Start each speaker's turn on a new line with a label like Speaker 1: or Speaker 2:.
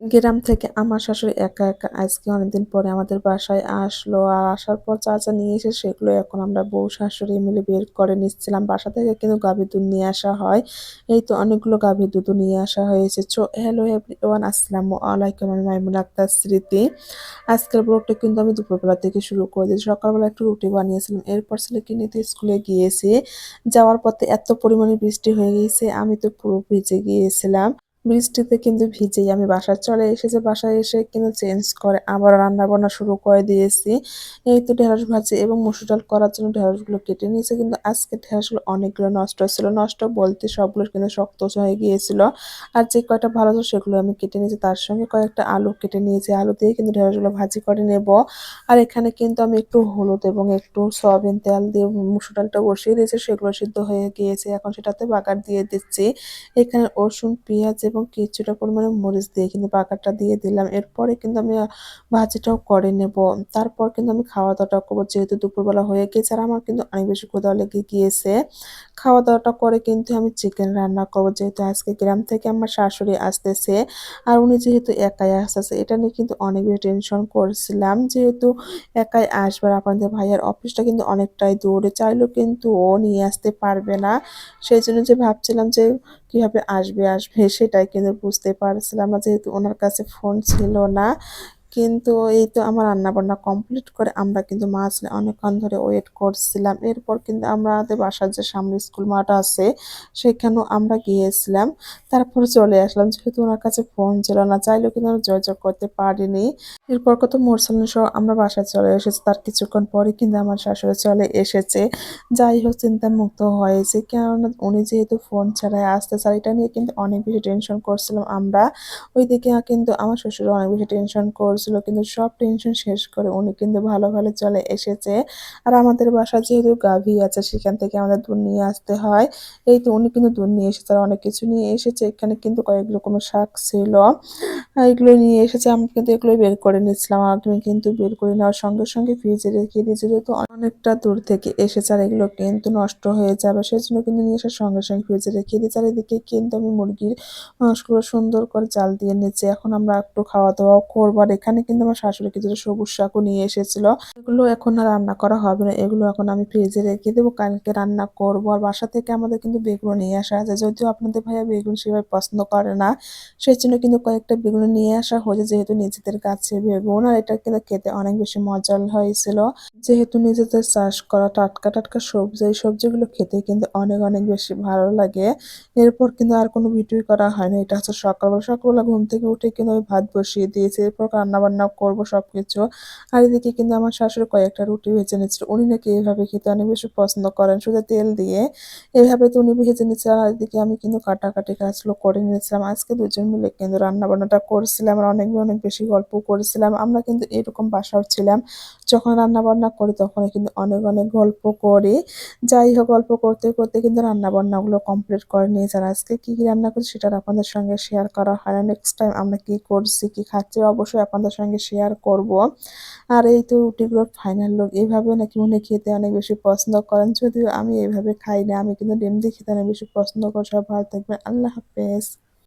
Speaker 1: গ্রাম থেকে আমার শাশুড়ি একা একা আজকে অনেকদিন পরে আমাদের বাসায় আসলো। আর আসার পর চা নিয়ে এসে সেগুলো এখন আমরা বউ শাশুড়ি মিলে বের করে নিচ্ছিলাম বাসা থেকে, কিন্তু গাভীর দুধ নিয়ে আসা হয়। এই তো অনেকগুলো গাভীর দুধ নিয়ে আসা হয়েছে। চো হ্যালো এভরিওয়ান আসসালামু আলাইকুম, আমি মাইমুন আক্তার স্মৃতি। আজকের ব্লগটা কিন্তু আমি দুপুরবেলা থেকে শুরু করে দিয়েছি। সকালবেলা একটু রুটি বানিয়েছিলাম, এরপর ছেলেকে নিতে স্কুলে গিয়েছি। যাওয়ার পথে এত পরিমাণে বৃষ্টি হয়ে গিয়েছে, আমি তো পুরো ভিজে গিয়েছিলাম। বৃষ্টিতে কিন্তু ভিজেই আমি বাসায় চলে এসেছি, বাসায় এসে কিন্তু চেঞ্জ করে আবার রান্না বান্না শুরু করে দিয়েছি। এই তো ঢেঁড়স ভাজি এবং মুসুর ডাল করার জন্য ঢেঁড়সগুলো কেটে নিয়েছে, কিন্তু আজকে ঢেঁড়সগুলো অনেকগুলো নষ্ট হয়েছিল। নষ্ট বলতে সবগুলো কিন্তু শক্ত হয়ে গিয়েছিল। আর যে কয়টা ভালো ছিল সেগুলো আমি কেটে নিয়েছি। তার সঙ্গে কয়েকটা আলু কেটে নিয়েছি। আলু দিয়ে কিন্তু ঢেঁড়সগুলো ভাজি করে নেব। আর এখানে কিন্তু আমি একটু হলুদ এবং একটু সয়াবিন তেল দিয়ে মুসুর ডালটা বসিয়ে দিয়েছি। সেগুলো সিদ্ধ হয়ে গিয়েছে। এখন সেটাতে বাগার দিয়ে দিচ্ছি। এখানে রসুন, পেঁয়াজ এবং কিছুটা পরিমাণে মরিচ দিয়ে কিন্তু বাগারটা দিয়ে দিলাম। এরপরে কিন্তু আমি ভাজিটাও করে নেব। তারপর কিন্তু আমি খাওয়া দাওয়াটা করব যেহেতু দুপুরবেলা হয়ে গিয়েছে আর আমার কিন্তু অনেক বেশি ক্ষুদা লেগে গিয়েছে। খাওয়া দাওয়াটা করে কিন্তু আমি চিকেন রান্না করব যেহেতু আজকে গ্রাম থেকে আমার শাশুড়ি আসতেছে আর উনি যেহেতু একাই আসতেছে, এটা নিয়ে কিন্তু অনেক বেশি টেনশন করছিলাম। যেহেতু একাই আসবার আপনাদের ভাইয়ার অফিসটা কিন্তু অনেকটাই দূরে, চাইলেও কিন্তু ও নিয়ে আসতে পারবে না। সেই জন্য যে ভাবছিলাম যে কীভাবে আসবে আসবে সেটাই কিন্তু বুঝতে পারছিলাম না যেহেতু ওনার কাছে ফোন ছিল না। কিন্তু এই তো আমার রান্নাবান্না কমপ্লিট করে আমরা কিন্তু মাছ অনেকক্ষণ ধরে ওয়েট করছিলাম। এরপর কিন্তু আমাদের বাসার যে সামনে স্কুল মাঠ আছে, সেখানেও আমরা গিয়েছিলাম। তারপর চলে আসলাম, যেহেতু ওনার কাছে ফোন ছিল না, চাইলেও কিন্তু আমরা যোগাযোগ করতে পারিনি। এরপর কত মোরসালিন সহ আমরা বাসায় চলে এসেছি। তার কিছুক্ষণ পরে কিন্তু আমার শাশুড়ি চলে এসেছে। যাই হোক চিন্তা মুক্ত হয়েছে। কেননা উনি যেহেতু ফোন ছাড়াই আসতে চায়, এটা নিয়ে কিন্তু অনেক বেশি টেনশন করছিলাম আমরা। ওইদিকে কিন্তু আমার শ্বশুর অনেক বেশি টেনশন কর করছিল কিন্তু সব টেনশন শেষ করে উনি কিন্তু ভালো ভালো চলে এসেছে। আর আমাদের বাসা যেহেতু গাভী আছে, সেখান থেকে আমাদের দুধ নিয়ে আসতে হয়। এই তো উনি কিন্তু দুধ নিয়ে এসেছে অনেক কিছু নিয়ে এসেছে। এখানে কিন্তু কয়েক রকমের শাক ছিল। এগুলো নিয়ে এসেছে। আমি কিন্তু এগুলো বের করে নিয়েছিলাম। আর তুমি কিন্তু বের করে নেওয়ার সঙ্গে সঙ্গে ফ্রিজে রেখে দিয়েছে। যেহেতু অনেকটা দূর থেকে এসেছে, আর এগুলো কিন্তু নষ্ট হয়ে যাবে সেই জন্য কিন্তু নিয়ে আসার সঙ্গে সঙ্গে ফ্রিজে রেখে দিয়েছি। আর এদিকে কিন্তু আমি মুরগির মাংসগুলো সুন্দর করে চাল দিয়ে নিচ্ছি এখন আমরা একটু খাওয়া দাওয়া করব। আর এখানে এখানে কিন্তু আমার শাশুড়ি কিছুটা সবুজ শাকও নিয়ে এসেছিল। এগুলো এখন আর রান্না করা হবে না, এগুলো এখন আমি ফ্রিজে রেখে দেবো, কালকে রান্না করব। আর বাসা থেকে আমাদের কিন্তু বেগুন নিয়ে আসা আছে, যদিও আপনাদের ভাইয়া বেগুন সেভাবে পছন্দ করে না সেই জন্য কিন্তু কয়েকটা বেগুন নিয়ে আসা হয়েছে, যেহেতু নিজেদের কাছে বেগুন, আর এটা কিন্তু খেতে অনেক বেশি মজার হয়েছিল। যেহেতু নিজেদের চাষ করা টাটকা টাটকা সবজি, এই সবজিগুলো খেতে কিন্তু অনেক অনেক বেশি ভালো লাগে। এরপর কিন্তু আর কোনো ভিডিও করা হয় না এটা হচ্ছে সকালবেলা সকালবেলা ঘুম থেকে উঠে কিন্তু আমি ভাত বসিয়ে দিয়েছি, এরপর রান্না রান্না করব সব কিছু আর এদিকে কিন্তু আমার শাশুড়ি কয়েকটা রুটি ভেজে নিচ্ছিল উনি নাকি এইভাবে খেতে অনেক বেশি পছন্দ করেন শুধু তেল দিয়ে। এইভাবে তো উনি ভেজে নিচ্ছে। আর এদিকে আমি কিন্তু কাটাকাটি কাজগুলো করে নিয়েছিলাম। আজকে দুজন মিলে কিন্তু রান্না বান্নাটা করছিলাম। আর অনেক অনেক বেশি গল্প করেছিলাম। আমরা কিন্তু এরকম বাসাও ছিলাম। যখন রান্না বান্না করি তখন কিন্তু অনেক অনেক গল্প করি। যাই হোক, গল্প করতে করতে কিন্তু রান্না বান্নাগুলো কমপ্লিট করে নিয়েছে। আর আজকে কী কী রান্না করছি সেটা আপনাদের সঙ্গে শেয়ার করা হয় না। নেক্সট টাইম আমরা কী করছি, কী খাচ্ছি, অবশ্যই আপনাদের সঙ্গে শেয়ার করব। আর এই তো রুটিগুলোর ফাইনাল লোক এইভাবে নাকি উনি খেতে অনেক বেশি পছন্দ করেন। যদিও আমি এইভাবে খাই না, আমি কিন্তু ডিম দিয়ে খেতে অনেক বেশি পছন্দ করি। সব ভালো থাকবেন। আল্লাহ হাফেজ।